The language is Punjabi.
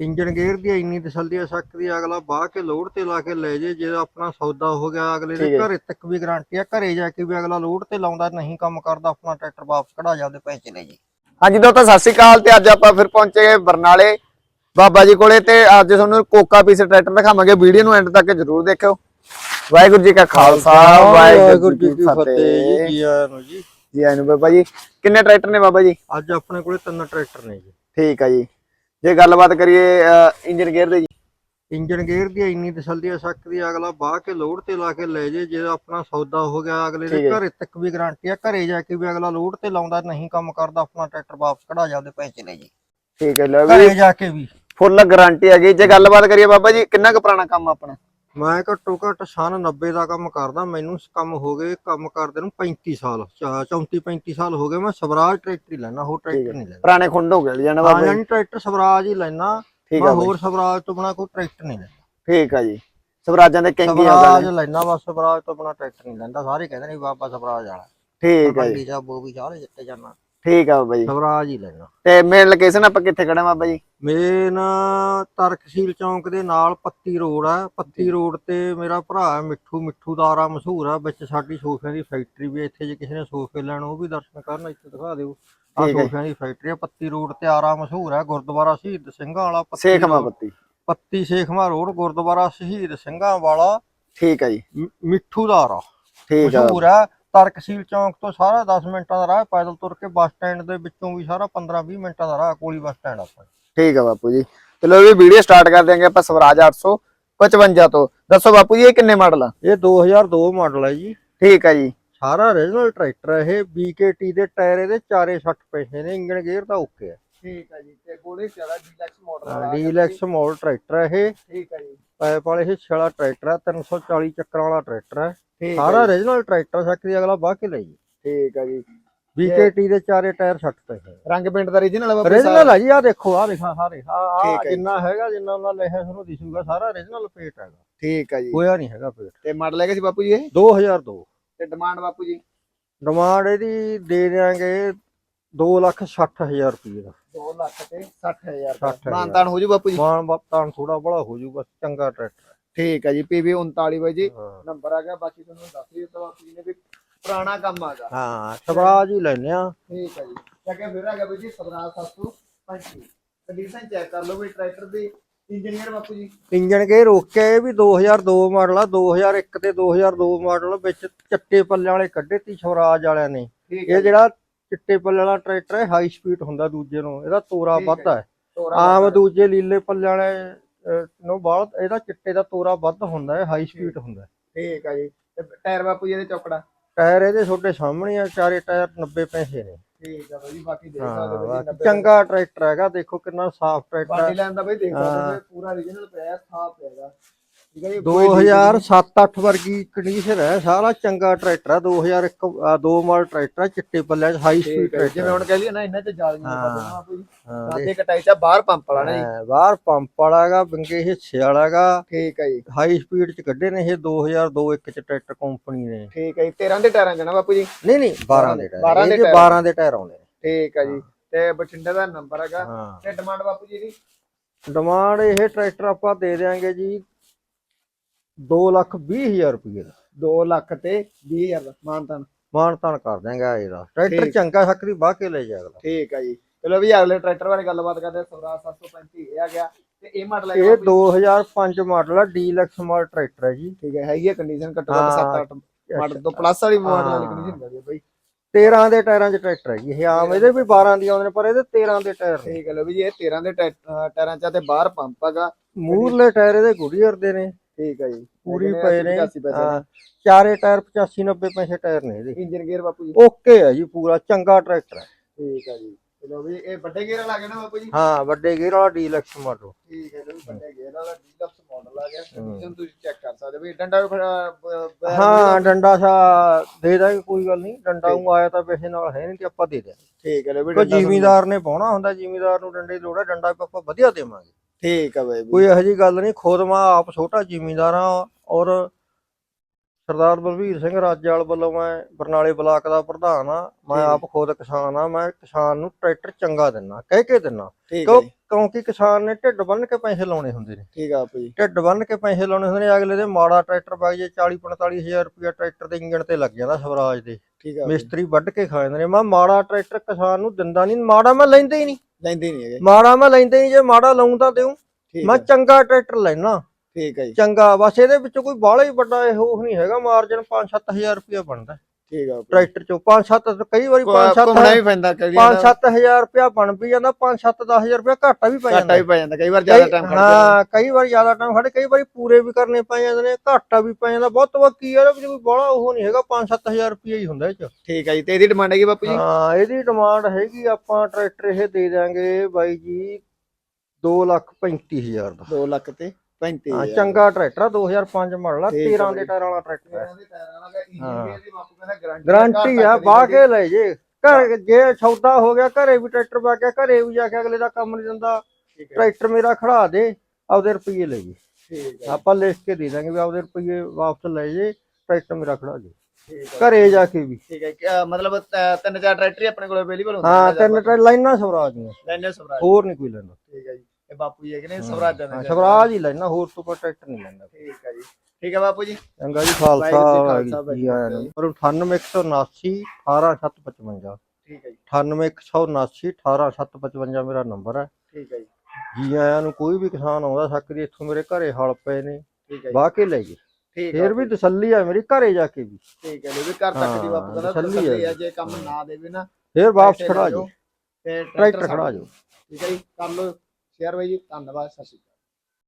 ਇੰਜਨ ਗੇਅਰ ਦੀ ਇੰਨੀ ਤਸੱਲੀ ਆ ਸਕਦੀ ਆ, ਅਗਲਾ ਬਾਹ ਕੇ ਲੋਡ ਤੇ ਲਾ ਕੇ ਲੈ ਜੇ ਜੇ ਆਪਣਾ ਸੌਦਾ ਹੋ ਗਿਆ ਅਗਲੇ ਦੇ। ਘਰੇ ਤੱਕ ਵੀ ਗਾਰੰਟੀ ਆ ਘਰੇ ਜਾ ਕੇ ਵੀ ਅਗਲਾ ਲੋਡ ਤੇ ਲਾਉਂਦਾ ਨਹੀਂ ਕੰਮ ਕਰਦਾ ਆਪਣਾ ਟਰੈਕਟਰ ਵਾਪਸ ਕਢਾ ਜਾ ਉਹਦੇ ਪੈਸੇ ਲੈ ਜੇ। ਹਾਂਜੀ ਦੋਸਤੋ ਸਤਿ ਸ਼੍ਰੀ ਅਕਾਲ ਤੇ ਅੱਜ ਆਪਾਂ ਫਿਰ ਪਹੁੰਚੇ ਗਏ ਬਰਨਾਲੇ ਬਾਬਾ ਜੀ ਕੋਲੇ ਤੇ ਅੱਜ ਤੁਹਾਨੂੰ ਕੋਕਾ ਪੀਸ ਟਰੈਕਟਰ ਦਿਖਾਵਾਂਗੇ ਵੀਡੀਓ ਨੂੰ ਐਂਡ ਤੱਕ ਜਰੂਰ ਦੇਖਿਓ। ਵਾਹਿਗੁਰੂ ਜੀ ਕਾ ਖਾਲਸਾ ਵਾਹਿਗੁਰੂ ਜੀ ਕੀ ਫਤਿਹ। ਜੀ ਆਇਆਂ ਨੂੰ ਜੀ? ਜੀ ਆਇਆਂ ਨੂੰ ਬਾਬਾ ਜੀ ਕਿੰਨੇ ਟਰੈਕਟਰ ਨੇ ਬਾਬਾ ਜੀ? ਅੱਜ ਆਪਣੇ ਕੋਲੇ ਤਿੰਨ ਟਰੈਕਟਰ ਨੇ ਜੀ। ਠੀਕ ਆ ਜੀ। ਜੇ ਗੱਲਬਾਤ ਕਰੀਏ ਇੰਜਨ ਗੇਅਰ ਦੇ। ਜੀ ਇੰਜਨ ਗੇਅਰ ਦੀ ਇੰਨੀ ਤਸੱਲੀ ਆ ਸਕਦੀ ਅਗਲਾ ਬਾਹ ਕੇ ਲੋਡ ਤੇ ਲਾ ਕੇ ਲੈ ਜੇ ਜੇ ਆਪਣਾ ਸੌਦਾ ਹੋ ਗਿਆ ਅਗਲੇ ਦੇ। ਘਰੇ ਤੱਕ ਵੀ ਗਾਰੰਟੀ ਆ ਘਰੇ ਜਾ ਕੇ ਵੀ ਅਗਲਾ ਲੋਡ ਤੇ ਲਾਉਂਦਾ ਨਹੀਂ ਕੰਮ ਕਰਦਾ ਆਪਣਾ ਟਰੈਕਟਰ ਵਾਪਸ ਕਢਾ ਜਾ ਉਹਦੇ ਪੈਸੇ ਲੈ ਜੇ। ਠੀਕ ਹੈ ਘਰੇ ਵੀ ਜਾ ਕੇ ਵੀ। ਫੁੱਲ ਗਾਰੰਟੀ ਹੈਗੀ ਜੇ ਗੱਲਬਾਤ ਕਰੀਏ ਬਾਬਾ ਜੀ ਕਿੰਨਾ ਕੁ ਪੁਰਾਣਾ ਕੰਮ ਆਪਣਾ? ਮੈਂ ਘੱਟੋ ਘੱਟ ਸਨ 90 ਦਾ ਕੰਮ ਕਰਦਾ ਮੈਨੂੰ ਕੰਮ ਹੋ ਗਏ ਕੰਮ ਕਰਦੇ ਨੂੰ 35 ਸਾਲ 34 35 ਸਾਲ ਹੋ ਗਏ ਮੈਂ ਸਵਰਾਜ ਟਰੈਕਟਰ ਹੀ ਲੈਣਾ ਹੋਰ ਟਰੈਕਟਰ ਨਹੀਂ ਲੈਣਾ ਪੁਰਾਣੇ ਖੁੰਡ ਹੋ ਗਏ ਹਾਂ ਬਾਬਾ ਜੀ। ਯਾਨੀ ਟਰੈਕਟਰ ਸਵਰਾਜ ਹੀ ਲੈਣਾ ਠੀਕ ਮੈਂ ਹੋਰ ਸਵਰਾਜ ਤੋਂ ਬਿਨਾ ਕੋਈ ਟਰੈਕਟਰ ਨਹੀਂ ਲੈਣਾ ਠੀਕ ਆ ਜੀ। ਸਵਰਾਜਾਂ ਦੇ ਕਿੰਗੀ ਆ ਸਵਰਾਜ ਲੈਣਾ ਬਸ ਸਵਰਾਜ ਤੋਂ ਬਿਨਾ ਟਰੈਕਟਰ ਨਹੀਂ ਲੈਂਦਾ ਸਾਰੇ ਕਹਿੰਦੇ ਨੇ ਬਾਬਾ ਸਵਰਾਜ ਵਾਲਾ। ਠੀਕ ਆ ਜੀ। ਉਹ ਵੀ ਸਾਰੇ ਜਿੱਤੇ ਜਾਣਾ ਠੀਕ ਆ ਬਾਬਾ ਜੀ। ਸਵਰਾਜ ਹੀ ਲੈਣਾ ਤੇ ਮੇਨ ਲੋਕੇਸ਼ਨ ਆਪਾਂ ਕਿੱਥੇ ਖੜੇ ਆ ਬਾਬਾ ਜੀ? ਮੇਨ ਤਰਕਸ਼ੀਲ ਚੌਂਕ ਦੇ ਨਾਲ ਪੱਤੀ ਰੋਡ ਆ। ਪੱਤੀ ਰੋਡ ਤੇ ਮੇਰਾ ਭਰਾ ਮਿੱਠੂ। ਮਿੱਠੂ ਦਾਰਾ ਮਸ਼ਹੂਰ ਆ। ਵਿੱਚ ਸਾਡੀ ਸੋਫਿਆਂ ਦੀ ਫੈਕਟਰੀ ਵੀ। ਇੱਥੇ ਜੇ ਕਿਸੇ ਨੇ ਸੋਫੇ ਲੈਣ ਉਹ ਵੀ ਦਰਸ਼ਨ ਕਰਨ। ਇੱਥੇ ਦਿਖਾ ਦਿਓ। ਆ। ਸੋਫਿਆਂ ਦੀ ਫੈਕਟਰੀ ਆ। ਪੱਤੀ ਰੋਡ ਤੇ ਆਰਾ ਮਸ਼ਹੂਰ ਹੈ ਗੁਰਦੁਆਰਾ ਸ਼ਹੀਦ ਸਿੰਘਾਂ ਵਾਲਾ ਪੱਤੀ ਸੇਖਮਾ ਪੱਤੀ। ਪੱਤੀ ਸੇਖਮਾ ਰੋਡ ਗੁਰਦੁਆਰਾ ਸ਼ਹੀਦ ਸਿੰਘਾਂ ਵਾਲਾ। ਠੀਕ ਆ ਜੀ। ਮਿੱਠੂ ਦਾਰਾ ਠੀਕ ਆ। ਮਸ਼ਹੂਰ ਹੈ ਤਰਕਸ਼ੀਲ ਚੌਂਕ ਤੋਂ ਸਾਰਾ 10 ਮਿੰਟਾਂ ਦਾ ਰਾਹ ਹੈ, ਪੈਦਲ ਤੁਰ ਕੇ ਬੱਸ ਸਟੈਂਡ ਦੇ ਵਿੱਚੋਂ ਵੀ ਸਾਰਾ 15-20 ਮਿੰਟਾਂ ਦਾ ਰਾਹ ਕੋਲੀ ਬੱਸ ਸਟੈਂਡ ਆਪਾਂ। ਠੀਕ ਆ ਬਾਪੂ ਜੀ। ਚਲੋ ਵੀ ਵੀਡੀਓ ਸਟਾਰਟ ਕਰ ਦਿਆਂਗੇ ਆਪਾਂ ਸਵਰਾਜ 855 ਤੋਂ। ਦੱਸੋ ਬਾਪੂ ਜੀ ਇਹ ਕਿੰਨੇ ਮਾਡਲ ਆ? ਇਹ 2002 ਮਾਡਲ ਹੈ ਜੀ। ਠੀਕ ਆ ਜੀ। ਸਾਰਾ origignal ਟਰੈਕਟਰ ਹੈ ਇਹ BKT ਦੇ ਟਾਇਰ ਇਹਦੇ ਚਾਰੇ 60 ਪੈਸੇ ਨੇ ਇੰਜਨ ਗੇਅਰ ਤਾਂ ਓਕੇ ਹੈ ਠੀਕ ਆ ਜੀ ਤੇ ਗੋਲੇ ਚਾਰਾ ਡੀਲੈਕਸ ਡੀਲੈਕਸ ਮਾਡਲ ਟਰੈਕਟਰ ਹੈ ਇਹ। ਠੀਕ ਆ ਜੀ। ਪਾਇਪ ਵਾਲੇ ਇਹ ਛੜਾ ਟਰੈਕਟਰ ਹੈ 340 ਚੱਕਰਾਂ ਵਾਲਾ ਟਰੈਕਟਰ ਹੈ ਸਾਰਾ origignal ਟਰੈਕਟਰ ਸਕਦੀ ਅਗਲਾ ਬਾਹ ਕੇ ਲਈ ਠੀਕ ਆ ਜੀ। BKT ਦੇ ਚਾਰੇ ਟਾਇਰ 60 ਪੈਸੇ ਰੰਗ ਪੇਂਟ ਦਾ ਰੀਜਨਲ ਬਾਪੂ origignal ਹੈ ਜੀ ਆ ਦੇਖੋ ਆ ਦੇਖਾ ਸਾਰੇ ਆ। ਜਿੰਨਾ ਹੈਗਾ ਜਿੰਨਾ ਉਹਨਾਂ ਲਿਖਿਆ ਤੁਹਾਨੂੰ ਦਿਸੂਗਾ ਸਾਰਾ origignal ਪੇਟ ਹੈਗਾ। ਠੀਕ ਆ ਜੀ। ਹੋਇਆ ਨਹੀਂ ਹੈਗਾ ਪੇਟ। ਤੇ ਮਾਡਲ ਹੈਗਾ ਸੀ ਬਾਪੂ ਜੀ ਇਹ? 2002 ਤੇ ਡਿਮਾਂਡ ਬਾਪੂ ਜੀ? ਡਿਮਾਂਡ ਇਹਦੀ ਦੇ ਦਿਆਂਗੇ 260000 ਰੁਪਏ ਦਾ। 2 ਲੱਖ ਤੇ 60000 60 ਹਜ਼ਾਰ। ਮਾਨਤਾਨ ਹੋ ਜੂ ਬਾਪੂ ਜੀ? ਮਾਨ ਬਾਤਾਂ ਥੋੜਾ ਬੜਾ ਹੋ ਜੂ ਬਸ ਚੰਗਾ ਟਰੈਕਟਰ ਠੀਕ ਆ ਜੀ ਪੀਵੀ 39 ਬਾਈ ਜੀ ਹੈ। ਹਾਂ ਨੰਬਰ ਆ ਗਿਆ ਬਾਕੀ ਤੁਹਾਨੂੰ ਦੱਸ ਹੀ ਦਿੱਤਾ ਬਾਪੂ ਜੀ ਨੇ ਵੀ ਪੁਰਾਣਾ ਕੰਮ ਆਗਾ ਹਾਂ ਸਵਰਾਜ ਹੀ ਲੈਨੇ ਆ ਠੀਕ ਹੈ ਜੀ। ਚੱਕੇ ਫਿਰ ਆ ਗਿਆ ਬਾਈ ਜੀ 17735 ਕੰਡੀਸ਼ਨ ਚੈੱਕ ਕਰ ਲਓ ਵੀ ਟਰੈਕਟਰ ਦੀ ਇੰਜੀਨੀਅਰ ਬਾਪੂ ਜੀ। ਇੰਜਨ ਕੇ ਰੋਕਿਆ ਇਹ ਵੀ 2002 ਮਾਡਲ ਆ 2001 ਤੇ 2002 ਮਾਡਲ ਵਿੱਚ ਚੱਟੇ ਵਾਲੇ ਕੱਢੇ ਤੀ ਸਵਰਾਜ ਵਾਲਿਆਂ ਨੇ। ਠੀਕ ਇਹ ਜਿਹੜਾ ਚਿੱਟੇ ਪੱਲੇ ਵਾਲਾ ਟਰੈਕਟਰ ਹੈ ਹਾਈ ਸਪੀਡ ਹੁੰਦਾ ਦੂਜੇ ਨੂੰ ਇਹਦਾ ਤੋਰਾ। ਵੱਧ ਹੈ ਆਮ ਦੂਜੇ ਲੀਲੇ ਪੱਲੇ ਵਾਲੇ ਨੂੰ ਬਾਲ ਇਹਦਾ ਚਿੱਟੇ ਦਾ ਤੋਰਾ ਵੱਧ ਹੁੰਦਾ ਹੈ ਹਾਈ ਸਪੀਡ ਹੁੰਦਾ। ਠੀਕ ਆ ਜੀ ਤੇ ਟਾਇਰ ਬਾਪੂ ਜੀ ਇਹਦੇ ਚੌਕੜਾ ਟਾਇਰ ਇਹਦੇ ਤੁਹਾਡੇ ਸਾਹਮਣੇ ਆ ਚਾਰੇ ਟਾਇਰ 90 ਪੈਸੇ ਨੇ ਠੀਕ ਆ ਬਾਈ ਬਾਕੀ ਦੇਖ ਸਕਦੇ ਹੋ ਚੰਗਾ ਟਰੈਕਟਰ ਹੈਗਾ ਦੇਖੋ ਕਿੰਨਾ ਸਾਫ਼ ਟਰੈਕਟਰ ਬਾਡੀ ਲਾਈਨ ਦਾ ਬਾਈ ਦੇਖ ਸਕਦੇ ਹਾਂ। ਪੂਰਾ ਰੀਜਨਲ ਪਿਆ ਸਾਫ਼ ਪਿਆਗਾ 2007-8 ਵਰਗੀ ਕੰਡੀਸ਼ਨ ਹੈ? ਸਾਰਾ ਚੰਗਾ ਟਰੈਕਟਰ ਹੈ 2001 ਅ, ਦੋ ਮਾਡਲ ਟਰੈਕਟਰ ਹੈ ਚਿੱਟੇ ਪੱਲਿਆਂ 'ਚ ਹਾਈ ਸਪੀਡ ਟਰੈਕਟਰ ਜਿਵੇਂ ਹੁਣ ਕਹਿ ਲਈਏ ਨਾ ਇਹਨਾਂ ਚ ਜਾਲੀਆਂ ਜੀ। ਹਾਂ, ਸਾਦੇ ਕਟਾਈ ਚ ਬਾਹਰ ਪੰਪ ਵਾਲਾ ਨਾ ਜੀ। ਬਾਹਰ ਪੰਪ ਵਾਲਾ ਹੈਗਾ ਬਿੰਗੇ ਹਿੱਸੇ ਵਾਲਾ ਹੈਗਾ ਠੀਕ ਹੈ ਜੀ। ਹਾਈ ਸਪੀਡ 'ਚ ਕੱਢੇ ਨੇ ਇਹ 2002 ਇੱਕ 'ਚ ਟਰੈਕਟਰ ਕੰਪਨੀ ਨੇ। ਠੀਕ ਹੈ ਜੀ 13 ਦੇ ਟਾਇਰਾਂ ਨਾ ਬਾਪੂ ਜੀ? ਨਹੀਂ ਨਹੀਂ 12 ਦੇ ਟਾਇਰ। 12 ਦੇ ਟਾਇਰ। 12 ਦੇ ਟਾਇਰ ਆਉਂਦੇ ਨੇ। ਠੀਕ ਹੈ ਜੀ ਤੇ ਬਠਿੰਡੇ ਦਾ ਨੰਬਰ ਹੈਗਾ। ਤੇ ਡਿਮਾਂਡ ਬਾਪੂ ਜੀ ਦੀ ਡਿਮਾਂਡ ਇਹ ਟਰੈਕਟਰ ਆਪਾਂ ਦੇ ਦੇਾਂਗੇ ਜੀ 2 ਲੱਖ 20 ਹਜ਼ਾਰ ਰੁਪਏ ਦਾ। 2 ਲੱਖ ਤੇ 20000 ਦਾ ਮਾਨਤਾਨ ਮਾਨ ਤਾਨ ਕਰ ਦਿਆਂਗਾ ਇਹਦਾ ਟਰੈਕਟਰ। ਚੰਗਾ ਸਕਰੀ ਬਾਹ ਕੇ ਲੈ ਜਾ ਅਗਲਾ ਠੀਕ ਹੈ ਜੀ। ਚਲੋ ਵੀ ਅਗਲੇ ਟਰੈਕਟਰ ਬਾਰੇ ਗੱਲਬਾਤ ਕਰਦੇ ਹਾਂ ਸਵਰਾਜ 735 ਇਹ ਆ ਗਿਆ ਤੇ ਇਹ ਮਾਡਲ ਇਹ ਹੈਗਾ 2005 ਮਾਡਲ ਆ ਡੀਲਕਸ ਮਾਡਲ ਟਰੈਕਟਰ ਹੈ ਜੀ। ਠੀਕ ਹੈ ਹੈਗੀ ਹੈ ਕੰਡੀਸ਼ਨ ਘੱਟੋ ਘੱਟ ਹਾਂ, 7-8 ਮਾਡਲ ਤੋਂ ਪਲੱਸ ਵਾਲੀ ਮਾਡਲ ਵਾਲੀ ਹਾਂ। ਕੰਡੀਸ਼ਨ ਹੈਗੀ ਹੈ ਬਾਈ। 13 ਦੇ ਟਾਇਰਾਂ 'ਚ ਟਰੈਕਟਰ ਹੈ ਜੀ। ਇਹ ਆਮ ਇਹਦੇ ਵੀ 12 ਦੀ ਆਉਂਦੇ ਨੇ ਪਰ ਇਹਦੇ 13 ਦੇ ਟਾਇਰ ਠੀਕ ਹੈ ਲੋ ਵੀ ਇਹ 13 ਦੇ ਟਾਇਰਾਂ ਚ ਤੇ ਬਾਹਰ ਪੰਪ ਹੈਗਾ। ਮੂਰਲੇ ਟਾਇਰ ਇਹਦੇ ਗੁਡੀਅਰ ਦੇ ਨੇ। ਠੀਕ ਹੈ ਜੀ। ਪੂਰੀ ਪਏ ਨੇ। 85 ਪੈਸੇ ਹਾਂ, ਚਾਰੇ ਟਾਇਰ 85 90 ਪੈਸੇ ਟਾਇਰ ਨੇ ਇਹਦੇ। ਇੰਜਨ ਗੇਅਰ ਬਾਪੂ ਜੀ। ਓਕੇ ਹੈ ਜੀ ਪੂਰਾ ਚੰਗਾ ਟਰੈਕਟਰ ਹੈ ਠੀਕ ਹੈ ਜੀ। ਚਲੋ ਵੀ ਇਹ ਵੱਡੇ ਗੇਅਰ ਵਾਲਾ ਨਾ ਬਾਪੂ ਜੀ। ਹਾਂ ਵੱਡੇ ਗੇਅਰ ਵਾਲਾ ਡੀਲਕਸ ਮਾਡਲ ਠੀਕ ਹੈ ਜੀ ਵੱਡੇ ਗੇਅਰ ਵਾਲਾ ਡੀਲਕਸ ਮਾਡਲ ਆ ਗਿਆ। ਕੰਡੀਸ਼ਨ ਤੁਸੀਂ ਚੈੱਕ ਕਰ ਸਕਦੇ ਵੀ ਡੰਡਾ ਹਾਂ ਡੰਡਾ ਸਾ ਦੇ ਦਾਂਗੇ ਕੋਈ ਗੱਲ ਨਹੀਂ। ਡੰਡਾ ਉਹ ਆਇਆ ਤਾਂ ਪੈਸੇ ਨਾਲ ਹੈ ਨਹੀਂ ਤੇ ਆਪਾਂ ਦੇ ਦਿਆਂਗੇ। ਠੀਕ ਹੈ ਲੋ ਵੀ ਜ਼ਿਮੀਦਾਰ ਨੇ ਪਾਉਣਾ ਹੁੰਦਾ ਜ਼ਿਮੀਦਾਰ ਨੂੰ ਡੰਡੇ ਦੀ ਲੋੜ ਹੈ ਡੰਡਾ ਆਪਾਂ ਵਧੀਆ ਦੇਵਾਂਗੇ। ਠੀਕ ਹੈ ਬਾਈ ਕੋਈ ਇਹੋ ਜੀ ਗੱਲ ਨਹੀਂ ਖੁਦ ਮੈਂ ਆਪ ਛੋਟਾ ਜ਼ਿਮੀਦਾਰ ਹਾਂ ਔਰ ਸਰਦਾਰ ਬਲਵੀਰ ਸਿੰਘ ਰਾਜੇਵਾਲ ਵੱਲੋਂ ਮੈਂ ਬਰਨਾਲੇ ਬਲਾਕ ਦਾ ਪ੍ਰਧਾਨ ਆ ਮੈਂ। ਆਪ ਖੁਦ ਕਿਸਾਨ ਆ ਮੈਂ ਕਿਸਾਨ ਨੂੰ ਟਰੈਕਟਰ ਚੰਗਾ ਦਿੰਨਾ ਕਹਿ ਕੇ ਦਿੰਨਾ ਕਿਉਂਕਿ ਕਿਸਾਨ ਨੇ ਢਿੱਡ ਬੰਨ ਕੇ ਪੈਸੇ ਲਾਉਣੇ ਹੁੰਦੇ ਨੇ। ਠੀਕ ਆ ਜੀ। ਢਿੱਡ ਬੰਨ ਕੇ ਪੈਸੇ ਲਾਉਣੇ ਹੁੰਦੇ ਨੇ ਅਗਲੇ ਦੇ ਮਾੜਾ ਟਰੈਕਟਰ ਪਾ ਜੇ 40 45 ਹਜ਼ਾਰ ਰੁਪਇਆ ਟਰੈਕਟਰ ਦੇ ਇੰਜਣ ਤੇ ਲੱਗ ਜਾਂਦਾ ਸਵਰਾਜ ਦੇ। ਠੀਕ ਆ। ਮਿਸਤਰੀ ਵੱਢ ਕੇ ਖਾ ਜਾਂਦੇ ਨੇ ਮੈਂ ਮਾੜਾ ਟਰੈਕਟਰ ਕਿਸਾਨ ਨੂੰ ਦਿੰਦਾ ਨਹੀਂ ਮਾੜਾ ਮੈਂ ਲੈਂਦਾ ਹੀ ਨਹੀਂ। ਲੈਂਦੇ ਨਹੀਂ ਹੈਗੇ। ਮਾੜਾ ਮੈਂ ਲੈਂਦਾ ਨਹੀਂ ਜੇ ਮਾੜਾ ਲਾਉਂ ਤਾਂ ਦਿਉ ਮੈਂ ਚੰਗਾ ਟਰੈਕਟਰ ਲੈਣਾ ਠੀਕ ਹੈ ਜੀ। ਚੰਗਾ ਬਸ ਇਹਦੇ ਵਿੱਚੋਂ ਕੋਈ ਬਾਹਲਾ ਹੀ ਵੱਡਾ ਇਹ ਨਹੀਂ ਹੈਗਾ ਮਾਰਜਨ 5-7000 ਰੁਪਇਆ ਬਣਦਾ। ਠੀਕ ਆ। ਟਰੈਕਟਰ ਚੋਂ 5-7 ਕਈ ਵਾਰੀ ਘੁੰਮਣਾ 5-7 ਵੀ ਪੈਂਦਾ ਕਈ 5-7000 ਰੁਪਇਆ ਬਣ ਵੀ ਜਾਂਦਾ 5-7-10000 ਰੁਪਇਆ ਘਾਟਾ ਵੀ ਪੈ ਘਾਟਾ ਜਾਂਦਾ। ਵੀ ਪੈ ਜਾਂਦਾ ਕਈ ਵਾਰ ਜ਼ਿਆਦਾ ਕਈ- ਟਾਈਮ ਖੜਦਾ ਹਾਂ ਕਈ ਵਾਰ ਜ਼ਿਆਦਾ ਟਾਈਮ ਖੜੇ ਕਈ ਵਾਰੀ ਪੂਰੇ ਵੀ ਕਰਨੇ ਪੈ ਜਾਂਦੇ ਨੇ ਘਾਟਾ ਵੀ ਪੈ ਜਾਂਦਾ। ਬਹੁਤ ਬਹੁਤ ਕੀ ਹੈ ਵੀ ਕੋਈ ਉਹ ਨਹੀਂ ਹੈਗਾ 5-7000 ਰੁਪਇਆ ਹੀ ਹੁੰਦਾ ਇਹ ਚ। ਠੀਕ ਹੈ ਜੀ ਤੇ ਇਹਦੀ ਡਿਮਾਂਡ ਹੈਗੀ ਬਾਪੂ ਜੀ? ਹਾਂ ਇਹਦੀ ਡਿਮਾਂਡ ਹੈਗੀ ਆਪਾਂ ਟਰੈਕਟਰ ਇਹ ਦੇ ਦਿਆਂਗੇ ਬਾਈ ਜੀ 235000 ਦਾ। 2 ਲੱਖ ਤੇ? 35 ਹਾਂ ਚੰਗਾ ਟਰੈਕਟਰ ਆ 2005 ਮਾਡਲ ਆ ਠੀਕ ਹੈ 13 ਬਾਈ। ਦੇ ਟਾਇਰਾਂ ਵਾਲਾ ਟਰੈਕਟਰ ਹਾਂ। ਗਾਰੰਟੀ ਆ ਬਾਹ ਕੇ ਲੈ ਜੇ। ਘਰ ਜੇ ਸੌਦਾ ਹੋ ਗਿਆ ਘਰੇ ਵੀ ਟਰੈਕਟਰ ਪਾ ਕੇ ਘਰੇ ਵੀ ਜਾ ਕੇ ਅਗਲੇ ਦਾ ਕੰਮ ਨਹੀਂ ਦਿੰਦਾ ਟਰੈਕਟਰ ਮੇਰਾ ਖੜਾ ਦੇ ਆਪਦੇ ਰੁਪਏ ਲੈ ਜੇ। ਠੀਕ ਆਪਾਂ ਲਿਖ ਕੇ ਦੇ ਦਾਂਗੇ ਵੀ ਆਪਦੇ ਰੁਪਏ ਵਾਪਸ ਲੈ ਜੇ ਟਰੈਕਟਰ ਮੇਰਾ ਖੜਾ ਜੇ ਘਰੇ ਜਾ ਕੇ ਵੀ। ਠੀਕ ਹੈ ਕਿ, ਮਤਲਬ ਤਿੰਨ ਚਾਰ ਟਰੈਕਟਰ ਆਪਣੇ ਕੋਲ ਅਵੇਲੇਬਲ ਹੁੰਦੇ ਹਾਂ ਤਿੰਨ ਲਾਈਨਾਂ ਸਵਰਾਜ ਦੀਆਂ। ਲੈਣੇ ਸਵਰਾਜ ਹੋਰ ਨਹੀਂ ਕੋਈ ਲੈਂਦਾ। ਠੀਕ ਹੈ ਜੀ। ਇਹ ਬਾਪੂ ਜੀ ਹੈਗੇ ਨੇ ਸਵਰਾਜਾਂ ਦੇ ਸਵਰਾਜ ਹੀ ਲੈਣਾ ਹੋਰ ਕੋਈ ਟਰੈਕਟਰ ਨਹੀਂ ਲੈਂਦਾ। ਠੀਕ ਹੈ ਜੀ। ਠੀਕ ਹੈ ਬਾਪੂ ਜੀ? ਚੰਗਾ ਜੀ ਖਾਲਸਾ ਜੀ ਜੀ ਆਇਆਂ। ਨੂੰ ਪਰ 98179 18755 ਠੀਕ ਹੈ ਜੀ। 98179 18755 ਮੇਰਾ ਨੰਬਰ ਹੈ। ਠੀਕ ਹੈ ਜੀ। ਜੀ ਆਇਆਂ ਨੂੰ ਕੋਈ ਵੀ ਕਿਸਾਨ ਆਉਂਦਾ ਸਕਦੀ ਇੱਥੋਂ ਮੇਰੇ ਘਰੇ ਹਲ ਪਏ ਨੇ। ਠੀਕ ਹੈ ਜੀ। ਵਾਹ ਕੇ ਲੈ ਜੇ ਫੇਰ ਵੀ ਤਸੱਲੀ ਆ ਮੇਰੀ ਘਰੇ ਜਾ ਕੇ ਵੀ। ਠੀਕ ਹੈ ਜੀ ਵੀ ਘਰ ਤੱਕ ਦੀ ਕਹਿੰਦਾ ਤਸੱਲੀ ਆ ਜੇ। ਕੰਮ ਨਾ ਦੇਵੇ ਨਾ ਫੇਰ ਵਾਪਸ ਪੈਸੇ ਖੜਾ ਲੈ ਜਾਓ। ਤੇ ਟਰੈਕਟਰ ਖੜਾ ਜਾਓ। ਠੀਕ ਹੈ ਜੀ ਕਰ ਲਓ। ਸ਼ੇਅਰ ਬਾਈ ਜੀ। ਧੰਨਵਾਦ ਸਤਿ ਸ਼੍ਰੀ ਅਕਾਲ।